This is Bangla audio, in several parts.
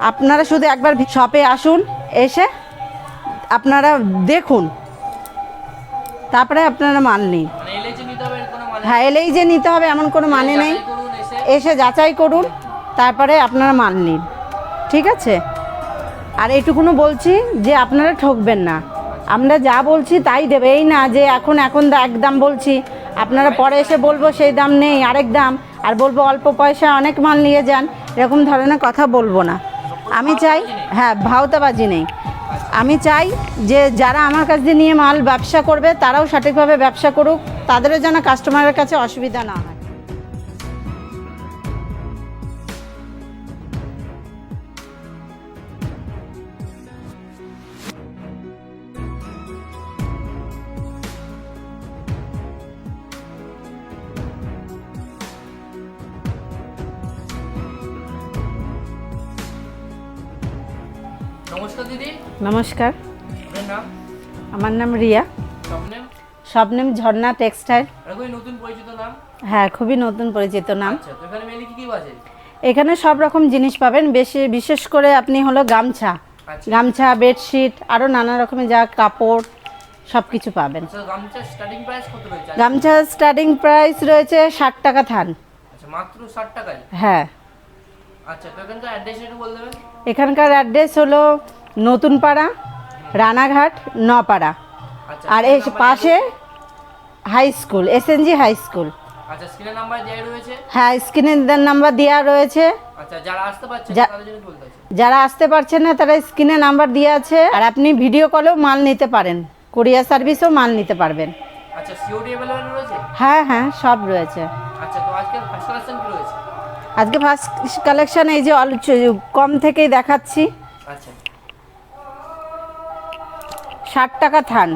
আপনারা শুধু একবার শপে আসুন এসে আপনারা দেখুন। তারপরে আপনারা মাল নিন। মানে মানে হ্যাঁ এলেই যে নিতে হবে এমন কোনো মানে নেই। এসে যাচাই করুন তারপরে আপনারা মাল নিন। ঠিক আছে? আর এইটুকুনো বলছি যে আপনারা ঠকবেন না। আমরা যা বলছি তাই দেবে। এই না যে এখন এখন এক দাম বলছি। আপনারা পরে এসে বলব সেই দাম নেই আরেক দাম। আর বলব অল্প পয়সা অনেক মাল নিয়ে যান। এরকম ধরনের কথা বলব না। আমি চাই হ্যাঁ ভাওতাবাজি নেই। আমি চাই যে যারা আমার কাছ দিয়ে নিয়ে মাল ব্যবসা করবে, তারাও সঠিকভাবে ব্যবসা করুক, তাদেরও যেন কাস্টমারের কাছে অসুবিধা না হয়। নমস্কার দিদি। নমস্কার। আমার নাম রিয়া। স্বপ্নেম ঝর্ণা টেক্সটাইল। নতুন পরিচিত নাম? হ্যাঁ খুবই নতুন পরিচিত নাম। আচ্ছা এখানে সব রকম জিনিস পাবেন বেশি বিশেষ করে আপনি হলো গামছা। আচ্ছা। গামছা বেডশিট আরও নানা রকমের যা কাপড় সব কিছু পাবেন। আচ্ছা গামছা স্টার্টিং প্রাইস রয়েছে? ষাট টাকা থান। হ্যাঁ। এখানকার অ্যাড্রেস দেবেন? এখানকার অ্যাড্রেস হলো নতুন পাড়া রানাঘাট নপাড়া। আচ্ছা আর স্ক্রিনের নাম্বার পাশে high school SNG high school আচ্ছা স্ক্রিনের নাম্বার দেওয়া রয়েছে? হ্যাঁ স্ক্রিনের নাম্বার দেওয়া রয়েছে। আচ্ছা যারা আসতে পারছেন না তারা স্ক্রিনে নাম্বার দিয়ে আছে। আর আপনি ভিডিও কলেও মাল নিতে পারেন। কুরিয়ার সার্ভিসও মাল নিতে পারবেন। আচ্ছা হ্যাঁ হ্যাঁ সব রয়েছে। আচ্ছা তো আজকে ফার্স্ট কালেকশন কি রয়েছে আজকে ফার্স্ট কালেকশন এই যে কম থেকেই দেখাচ্ছি। আচ্ছা। ষাট টাকা থান।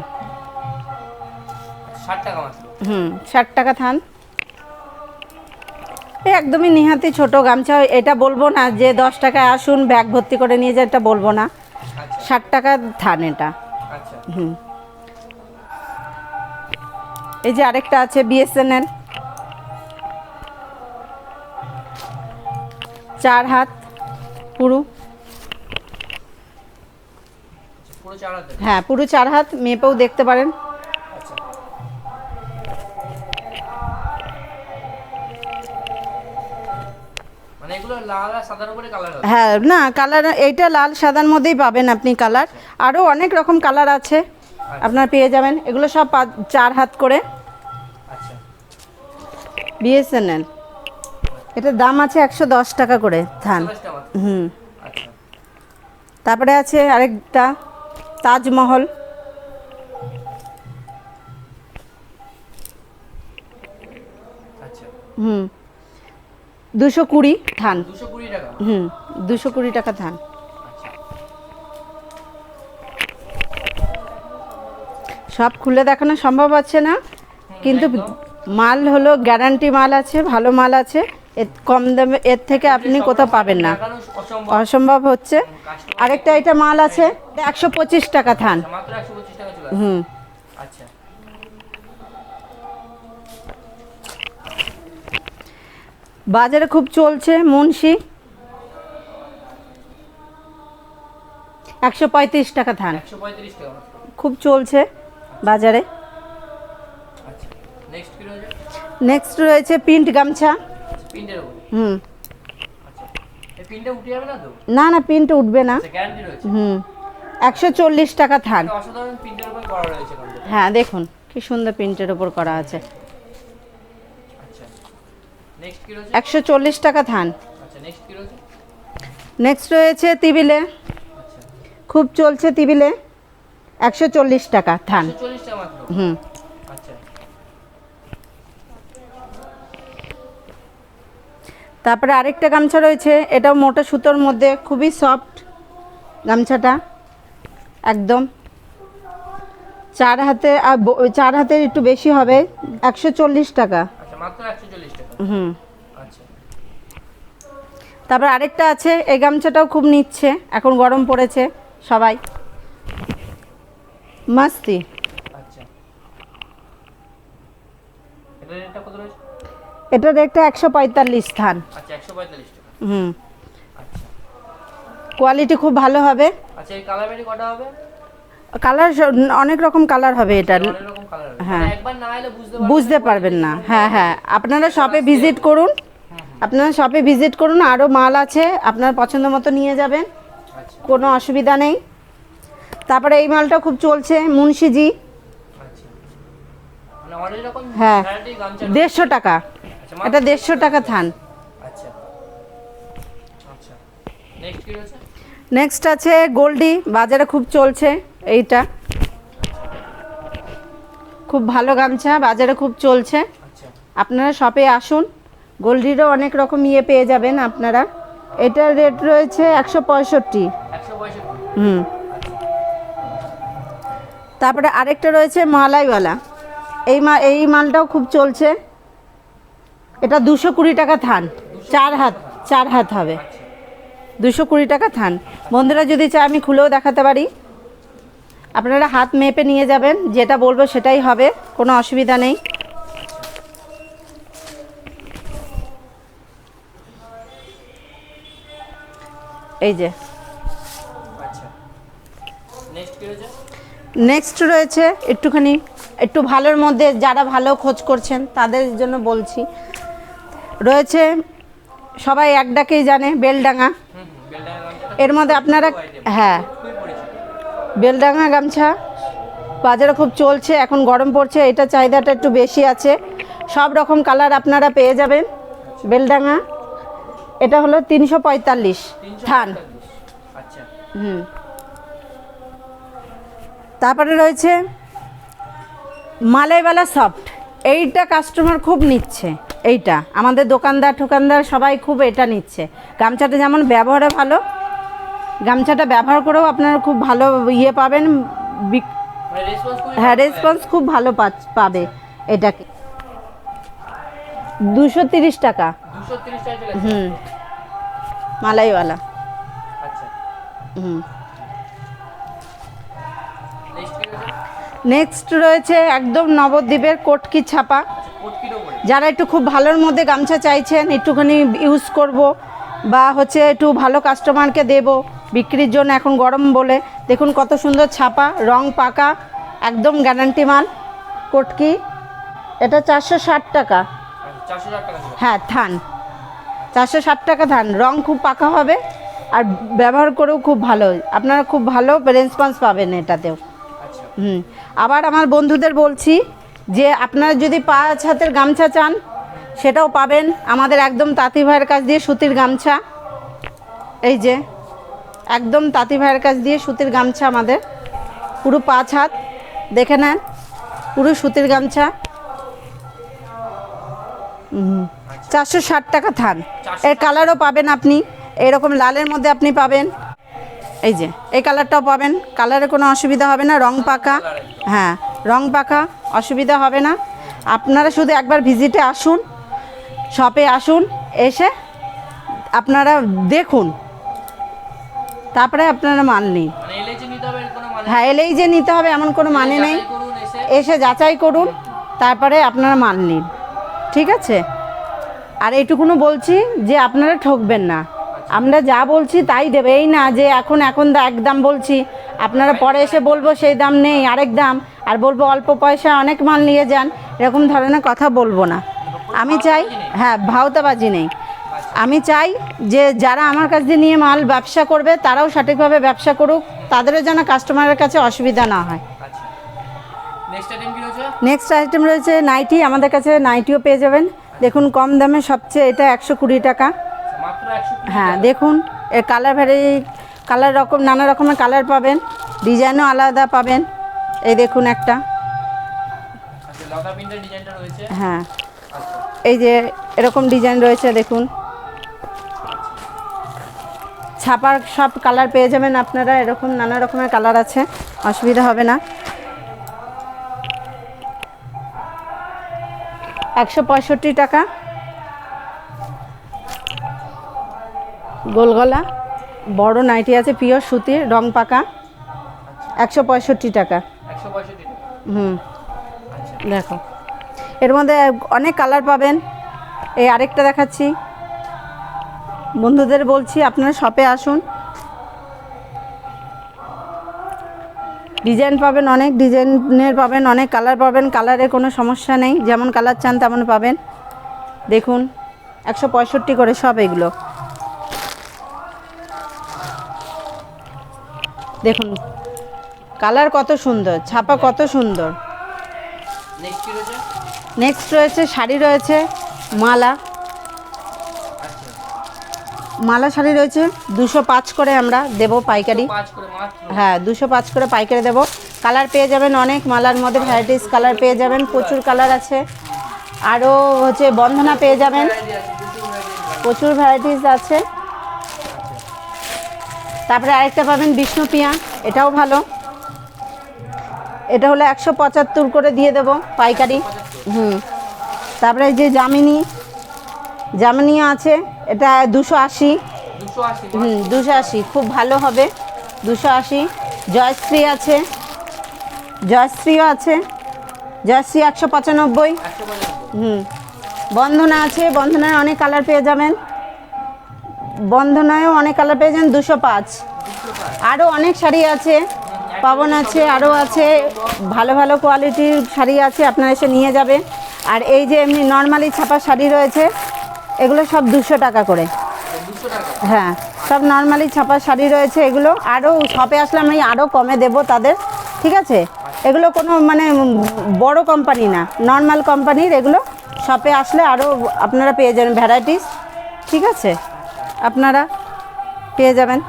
হুম ষাট টাকা থান। এই একদমই নিহাতি ছোট গামছা এটা বলব না যে দশ টাকায় আসুন ব্যাগ ভর্তি করে নিয়ে যায় এটা বলব না। আচ্ছা। ষাট টাকা থান এটা। আচ্ছা। হুম। এই যে আরেকটা আছে বিএসএনএল চার হাত পুরো। হ্যাঁ পুরো চার হাত মেপেও দেখতে পারেন। আচ্ছা। মানে হ্যাঁ না কালার এইটা লাল সাদার মধ্যেই পাবেন আপনি কালার আরও অনেক রকম কালার আছে। আপনার পেয়ে যাবেন। এগুলো সব চার হাত করে। আচ্ছা। বিএসএনএল এটার দাম আছে একশো দশ টাকা করে মাত্র। হুম। আচ্ছা। তারপরে আছে আরেকটা তাজমহল। আচ্ছা। হুম। দুশো কুড়ি টাকা। হুম দুশো কুড়ি টাকা থান আচ্ছা। সব খুলে দেখানো সম্ভব আছে না। কিন্তু মাল হলো গ্যারান্টি মাল আছে ভালো মাল আছে। কম দামে এর থেকে আপনি কোথাও পাবেন না। অসম্ভব হচ্ছে। আরেকটা এটা মাল আছে একশো পঁচিশ টাকা থান। আসবে হুম। আচ্ছা। বাজারে খুব চলছে মুন্সি। একশো পঁয়ত্রিশ টাকা থান। খুব চলছে বাজারে। আচ্ছা নেক্সট রয়েছে? নেক্সট রয়েছে প্রিন্ট গামছা। হুম। আচ্ছা। না না প্রিন্ট উঠবে না। আচ্ছা হুম। একশো চল্লিশ টাকা থান হ্যাঁ দেখুন কি সুন্দর প্রিন্টের ওপর করা আছে। আচ্ছা। একশো চল্লিশ টাকা থান নেক্সট রয়েছে? তিবিলে খুব চলছে তিবিলে একশো চল্লিশ টাকা থান হুম। তারপরে আরেকটা গামছা রয়েছে এটাও মোটা সুতোর মধ্যে খুবই সফট গামছাটা একদম। চার হাতে আর চার হাতের একটু বেশি হবে একশো চল্লিশ টাকা। আচ্ছা হুম। আচ্ছা। তারপর আরেকটা আছে এই গামছাটাও খুব নিচ্ছে এখন গরম পড়েছে সবাই। মাস্তি। আচ্ছা। এটা রেটটা একশো পঁয়তাল্লিশ স্থান। আচ্ছা একশো পঁয়তাল্লিশ টাকা। হুম। আচ্ছা। কোয়ালিটি খুব ভালো হবে। আচ্ছা এই কালার কটা হবে? কালার অনেক রকম কালার হবে হবে। হ্যাঁ। বুঝতে পারবেন না হ্যাঁ হ্যাঁ। আপনারা শপে ভিজিট করুন। আপনারা শপে ভিজিট করুন। আরও মাল আছে। আপনার পছন্দ মতো নিয়ে যাবেন। কোনো অসুবিধা নেই। তারপরে এই মালটা খুব চলছে মুন্সিজি। মানে হ্যাঁ। দেড়শো টাকা। এটা দেড়শো টাকা থান। আচ্ছা। আচ্ছা। নেক্সট কি রয়েছে? নেক্সট আছে গোল্ডি বাজারে খুব চলছে এইটা। খুব ভালো গামছা বাজারে খুব চলছে। আচ্ছা। আপনারা শপে আসুন গোল্ডিরও অনেক রকম ইয়ে পেয়ে যাবেন আপনারা। এটার রেট রয়েছে একশো পঁয়ষট্টি? হুম। তারপরে আরেকটা রয়েছে মালাইওয়ালা। এই মা এই মালটাও খুব চলছে। এটা দুশো কুড়ি টাকা থান। চার হাত চার হাত হবে। দুশো কুড়ি টাকা থান। বন্ধুরা, যদি চায় আমি খুলেও দেখাতে পারি। আপনারা হাত মেপে নিয়ে যাবেন, যেটা বলব সেটাই হবে, কোনো অসুবিধা নেই। এই যে। নেক্সট রয়েছে, একটুখানি, একটু ভালোর মধ্যে যারা ভালো খোঁজ করছেন, তাদের জন্য বলছি। রয়েছে, সবাই এক ডাকেই জানে বেলডাঙা এর মধ্যে আপনারা হ্যাঁ। বেলডাঙা গামছা, বাজারে খুব চলছে, এখন গরম পড়ছে, এটা চাহিদাটা একটু বেশি আছে। সব রকম কালার আপনারা পেয়ে যাবেন বেলডাঙা এটা হলো তিনশো পঁয়তাল্লিশ থান। হুম। তারপরে রয়েছে, মালাইওয়ালা সফট। এইটা কাস্টমার খুব নিচ্ছে। এইটা। আমাদের দোকানদার ঠোকানদার সবাই খুব এটা নিচ্ছে। গামছাটা যেমন ব্যবহারে ভালো গামছাটা ব্যবহার করেও আপনারা খুব ভালো ইয়ে পাবেন মানে হ্যাঁ রেসপন্স খুব ভালো পাবে এটাকে। দুশো তিরিশ টাকা। হুম। মালাইওয়ালা। আচ্ছা। হুম। নেক্সট রয়েছে? একদম নবদ্বীপের কোটকি ছাপা। আচ্ছা যারা একটু খুব ভালোর মধ্যে গামছা চাইছেন একটুখানি ইউজ করব বা হচ্ছে একটু ভালো কাস্টমারকে দেব বিক্রির জন্য এখন গরম বলে। দেখুন কত সুন্দর ছাপা রং পাকা একদম গ্যারান্টি মাল। কোটকি এটা চারশো ষাট টাকা। হ্যাঁ থান চারশো ষাট টাকা থান রং খুব পাকা হবে আর ব্যবহার করেও খুব ভালো। আপনারা খুব ভালো রেসপন্স পাবেন এটাতেও। আচ্ছা। হুম। আবার আমার বন্ধুদের বলছি যে আপনারা যদি পাঁচ হাতের গামছা চান সেটাও পাবেন। আমাদের একদম তাঁতি ভাইয়ের কাছ দিয়ে সুতির গামছা। এই যে একদম তাঁতি ভাইয়ের কাছ দিয়ে সুতির গামছা আমাদের। পুরো পাঁচ হাত দেখে নেন পুরো সুতির গামছা। চারশো ষাট টাকা থান। এর কালারও পাবেন আপনি। এরকম লালের মধ্যে আপনি পাবেন। এই যে এই কালারটাও পাবেন। কালারে কোনো অসুবিধা হবে না রং পাকা। হ্যাঁ রং পাকা। অসুবিধা হবে না। আপনারা শুধু একবার ভিজিটে আসুন শপে আসুন এসে আপনারা দেখুন। তারপরে আপনারা মাল নিন। মানে মানে হ্যাঁ এলেই যে নিতে হবে এমন কোনো মানে নেই। এসে যাচাই করুন তারপরে আপনারা মাল নিন। ঠিক আছে? আর এইটুকুনো বলছি যে আপনারা ঠকবেন না। আমরা যা বলছি তাই দেবে। এই না যে এখন এখন এক দাম বলছি। আপনারা পরে এসে বলব সেই দাম নেই আরেক দাম। আর বলব অল্প পয়সা অনেক মাল নিয়ে যান এরকম ধরনের কথা বলব না। আমি চাই হ্যাঁ ভাওতাবাজি নেই। আমি চাই যে যারা আমার কাছ দিয়ে নিয়ে মাল ব্যবসা করবে তারাও সঠিকভাবে ব্যবসা করুক তাদেরও যেন কাস্টমারের কাছে অসুবিধা না হয়। নেক্সট আইটেম রয়েছে? নেক্সট আইটেম রয়েছে নাইটি আমাদের কাছে নাইটিও পেয়ে যাবেন। দেখুন কম দামে সবচেয়ে এটা একশো কুড়ি টাকা। হ্যাঁ দেখুন এর কালার ভ্যারি কালার রকম নানা রকমের কালার পাবেন ডিজাইনও আলাদা পাবেন। এই দেখুন একটা। আচ্ছা হ্যাঁ। আচ্ছা। এই যে এরকম ডিজাইন রয়েছে দেখুন। ছাপার সব কালার পেয়ে যাবেন আপনারা এরকম নানা রকমের কালার আছে অসুবিধা হবে না। একশো পঁয়ষট্টি টাকা। গোলগলা বড় নাইটি আছে পিওর সুতির রং পাকা একশো পঁয়ষট্টি টাকা। হুম। দেখো এর মধ্যে অনেক কালার পাবেন। এই আরেকটা দেখাচ্ছি। বন্ধুদের বলছি আপনারা শপে আসুন। ডিজাইন পাবেন অনেক ডিজাইনের পাবেন অনেক কালার পাবেন কালারে কোনো সমস্যা নেই। যেমন কালার চান তেমন পাবেন। দেখুন একশো পঁয়ষট্টি করে সব এগুলো। দেখুন কালার কত সুন্দর ছাপা কত সুন্দর। নেক্সট রয়েছে? শাড়ি রয়েছে মালা। মালা শাড়ি রয়েছে দুশো পাঁচ করে আমরা দেবো পাইকারি। হ্যাঁ দুশো পাঁচ করে পাইকারি দেবো। কালার পেয়ে যাবেন অনেক মালার মধ্যে ভ্যারাইটিস কালার পেয়ে যাবেন প্রচুর কালার আছে। আরও হচ্ছে বন্ধনা পেয়ে যাবেন। প্রচুর ভ্যারাইটিস আছে। তারপরে আরেকটা পাবেন বিষ্ণুপিয়া এটাও ভালো। এটা হলো একশো পঁচাত্তর করে দিয়ে দেবো পাইকারি। হুম। তারপরে যে জামিনি জামিনী আছে, এটা দুশো আশি। হুম, দুশো আশি, খুব ভালো হবে, দুশো আশি। জয়শ্রী আছে, জয়শ্রীও আছে, জয়শ্রী একশো পঁচানব্বই। হুম। বন্ধনা আছে বন্ধনায় অনেক কালার পেয়ে যাবেন। বন্ধনায়ও অনেক কালার পেয়ে যাবেন দুশো পাঁচ। আরও অনেক শাড়ি আছে, পাবন আছে আরও আছে। ভালো ভালো কোয়ালিটির শাড়ি আছে, আপনারা এসে নিয়ে যাবেন আর এই যে এমনি নর্মালি ছাপা শাড়ি রয়েছে, এগুলো সব দুশো টাকা করে। হ্যাঁ সব নর্মালি ছাপা শাড়ি রয়েছে এগুলো। আরও শপে আসলে আমি আরও কমে দেব তাদের, ঠিক আছে? এগুলো কোনো মানে বড় কোম্পানি না, নর্মাল কোম্পানির এগুলো। শপে আসলে আরও আপনারা পেয়ে যাবেন ভ্যারাইটিস, ঠিক আছে? আপনারা পেয়ে যাবেন।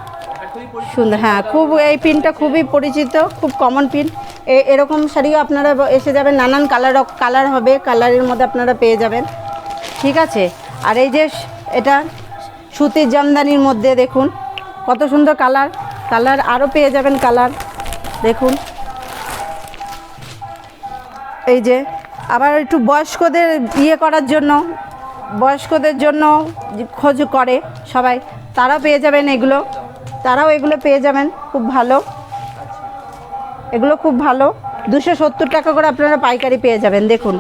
সুন্দর হ্যাঁ খুব এই পিনটা খুবই পরিচিত, খুব কমন পিন এরকম শাড়িও আপনারা এসে যাবেন, নানান কালার কালার হবে কালারের মধ্যে আপনারা পেয়ে যাবেন। ঠিক আছে? আর এই যে এটা সুতির জামদানির মধ্যে দেখুন, কত সুন্দর কালার কালার আরও পেয়ে যাবেন কালার দেখুন। এই যে, আবার একটু বয়স্কদের ইয়ে করার জন্য, বয়স্কদের জন্য খোঁজ করে। সবাই, তারাও পেয়ে যাবেন এগুলো। তারাও এগুলো পেয়ে যাবেন, খুব ভালো। এগুলো খুব ভালো। দুশো সত্তর টাকা করে আপনারা পাইকারি পেয়ে যাবেন, দেখুন।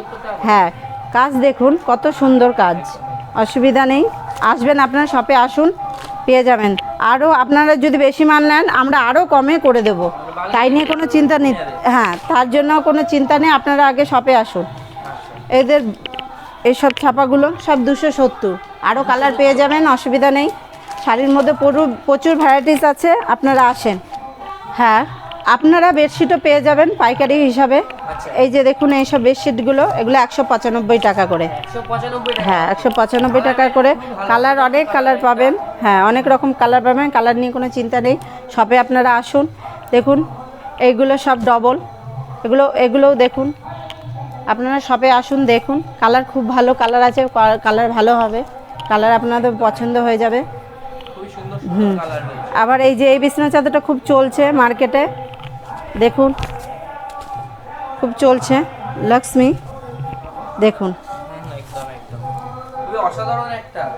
হ্যাঁ কাজ দেখুন, কত সুন্দর কাজ। অসুবিধা নেই, আসবেন আপনারা, শপে আসুন, পেয়ে যাবেন। আরও আপনারা যদি বেশি মাল নেন, আমরা আরও কমে করে দেব। তাই নিয়ে কোনো চিন্তা নেই। হ্যাঁ তার জন্য কোনো চিন্তা নেই, আপনারা আগে শপে আসুন। এদের, এসব ছাপাগুলো সব দুশো সত্তর। আরও কালার পেয়ে যাবেন অসুবিধা নেই। শাড়ির মধ্যে প্রচুর প্রচুর ভ্যারাইটিস আছে আপনারা আসেন। হ্যাঁ আপনারা বেডশিটও পেয়ে যাবেন পাইকারি হিসাবে। আচ্ছা। এই যে দেখুন এইসব বেডশিটগুলো এগুলো একশো পঁচানব্বই টাকা করে। হ্যাঁ একশো পঁচানব্বই টাকা করে। কালার অনেক কালার পাবেন। হ্যাঁ অনেক রকম কালার পাবেন কালার নিয়ে কোনো চিন্তা নেই। শপে আপনারা আসুন দেখুন এইগুলো সব ডবল এগুলো এগুলোও দেখুন। আপনারা শপে আসুন দেখুন। কালার খুব ভালো কালার আছে কালার ভালো হবে। কালার আপনাদের পছন্দ হয়ে যাবে। রয়েছে আবার এই যে এই বিছনা চাদরটা খুব চলছে মার্কেটে। দেখুন। খুব চলছে। লক্ষ্মী দেখুন।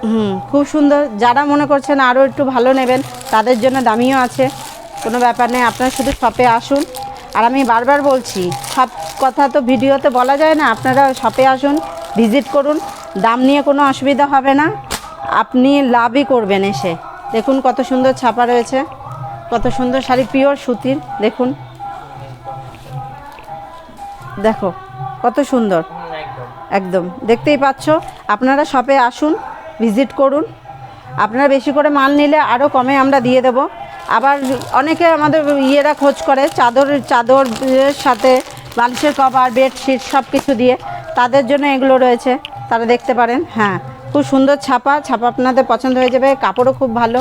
হুম, হুম খুব সুন্দর। যারা মনে করছেন আরও একটু ভালো নেবেন তাদের জন্য দামিও আছে। কোনো ব্যাপার নেই আপনারা শুধু শপে আসুন। আর আমি বারবার বলছি সব কথা তো ভিডিওতে বলা যায় না আপনারা শপে আসুন ভিজিট করুন। দাম নিয়ে কোনো অসুবিধা হবে না। আপনি লাভই করবেন এসে। দেখুন কত সুন্দর ছাপা রয়েছে, কত সুন্দর শাড়ি, পিওর সুতির, দেখুন। দেখো, কত সুন্দর। একদম। দেখতেই পাচ্ছ, আপনারা শপে আসুন, ভিজিট করুন। আপনারা বেশি করে মাল নিলে আরও কমে আমরা দিয়ে দেব। আবার অনেকে আমাদের ইয়েরা খোঁজ করে, চাদর, চাদরের সাথে বালিশের কভার, বেডশিট সব কিছু দিয়ে। তাদের জন্য এগুলো রয়েছে। তারা দেখতে পারেন হ্যাঁ। খুব সুন্দর ছাপা ছাপা আপনাদের পছন্দ হয়ে যাবে, কাপড়ও খুব ভালো।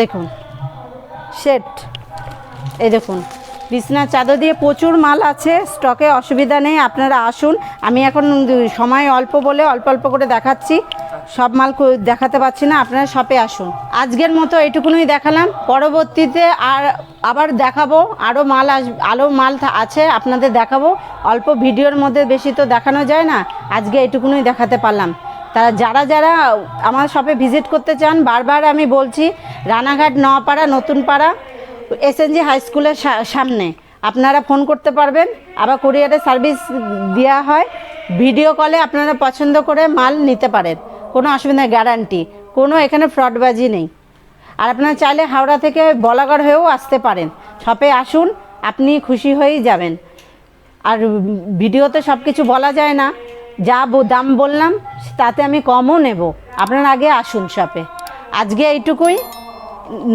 দেখুন সেট এই দেখুন বিছনার চাদর দিয়ে প্রচুর মাল আছে, স্টকে অসুবিধা নেই, আপনারা আসুন। আমি এখন সময় অল্প বলে অল্প অল্প করে দেখাচ্ছি। সব মাল দেখাতে পারছি না, আপনারা শপে আসুন। আজকের মতো এইটুকুনই দেখালাম। পরবর্তীতে আর আবার দেখাবো আরও মাল আস আরও মাল আছে, আপনাদের দেখাবো। অল্প ভিডিওর মধ্যে বেশি তো দেখানো যায় না, আজকে এটুকুনই দেখাতে পারলাম। তারা যারা যারা আমার শপে ভিজিট করতে চান, বারবার আমি বলছি, রানাঘাট নওয়াপাড়া নতুন পাড়া এসএনজি হাই স্কুলের সামনে। আপনারা ফোন করতে পারবেন, আবার কুরিয়ারে সার্ভিস দেওয়া হয়। ভিডিও কলে আপনারা পছন্দ করে মাল নিতে পারেন। কোনো অসুবিধা গ্যারান্টি কোনো এখানে ফ্রডবাজি নেই। আর আপনারা চাইলে হাওড়া থেকে বলাগড় হয়েও আসতে পারেন। শপে আসুন, আপনি খুশি হয়েই যাবেন। আর ভিডিওতে সব কিছু বলা যায় না, যা দাম বললাম, তাতে আমি কমও নেব। আপনার আগে আসুন শপে। আজকে এইটুকুই।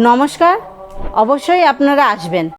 নমস্কার। অবশ্যই আপনারা আসবেন।